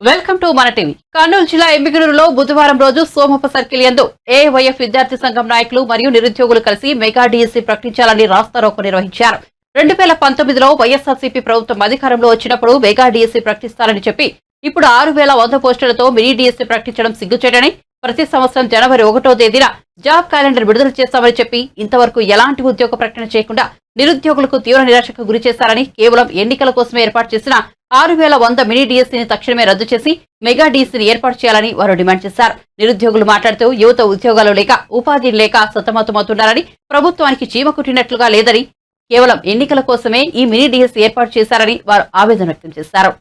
Welcome to మన TV. Kurnool జిల్లా ఎమ్మిగనూరులో బుధవారం రోజు సోమప్ప సర్కిల్ ఎందు ఏవైఎఫ్ విద్యార్థి సంఘం నాయకులు మరియు నిరుద్యోగులు కలిసి మెగా డిఎస్సీ ప్రకటించాలని రాస్తారోకో నిర్వహించారు. రెండు వేల పంతొమ్మిదిలో వైఎస్ఆర్సీపీ ప్రభుత్వం అధికారంలో వచ్చినప్పుడు మెగా డిఎస్సీ ప్రకటిస్తారని చెప్పి ఇప్పుడు ఆరు వేల వంద పోస్టులతో మినీ డిఎస్సీ ప్రకటించడం సిగ్గుచేటని ప్రతి సంవత్సరం జనవరి ఒకటో తేదీన జాబ్ క్యాలెండర్ విడుదల చేస్తామని చెప్పి ఇంతవరకు ఎలాంటి ఉద్యోగ ప్రకటన చేయకుండా నిరుద్యోగులకు తీవ్ర నిరాశకు గురి చేశారని కేవలం ఎన్నికల కోసమే ఏర్పాటు చేసిన ఆరు వేల వంద మినీ డిఎస్సీని తక్షణమే రద్దు చేసి మెగా డిఎస్సీని ఏర్పాటు చేయాలని వారు డిమాండ్ చేశారు. నిరుద్యోగులు మాట్లాడుతూ యువత ఉద్యోగాలు లేక ఉపాధి లేక సతమతమవుతున్నారని ప్రభుత్వానికి చీమ కుట్టినట్లుగా లేదని కేవలం ఎన్నికల కోసమే ఈ మినీ డిఎస్సీ ఏర్పాటు చేశారని వారు ఆవేదన వ్యక్తం చేశారు.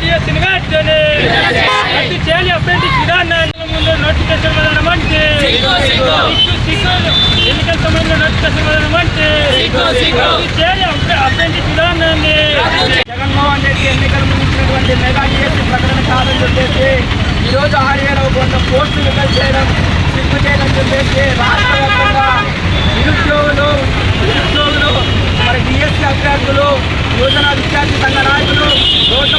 డిఎస్సిని వెంటనే రద్దు చేయాలి అభ్యర్థి విధానాన్ని ముందు నోటిఫికేషన్ వదలడం అంటే ఎన్నికల సమయంలో నోటిఫికేషన్ వదలడం అంటే చేయాలి అప్రెంటిస్ విధానాన్ని జగన్మోహన్ రెడ్డి ఎన్నికల ముందు ఇచ్చినటువంటి మెగా డిఎస్సి ప్రకటన కాదని చెప్పేసి ఈరోజు ఆరు వేల వంద పోస్టులు చేయడం సిగ్గు చేయడం చెప్పేసి రాష్ట్ర వ్యాప్తంగా నిరుద్యోగులు నిరుద్యోగులు మరి డిఎస్సీ అభ్యర్థులు యోజన విద్యార్థి సంఘ నాయకులు రోడ్డు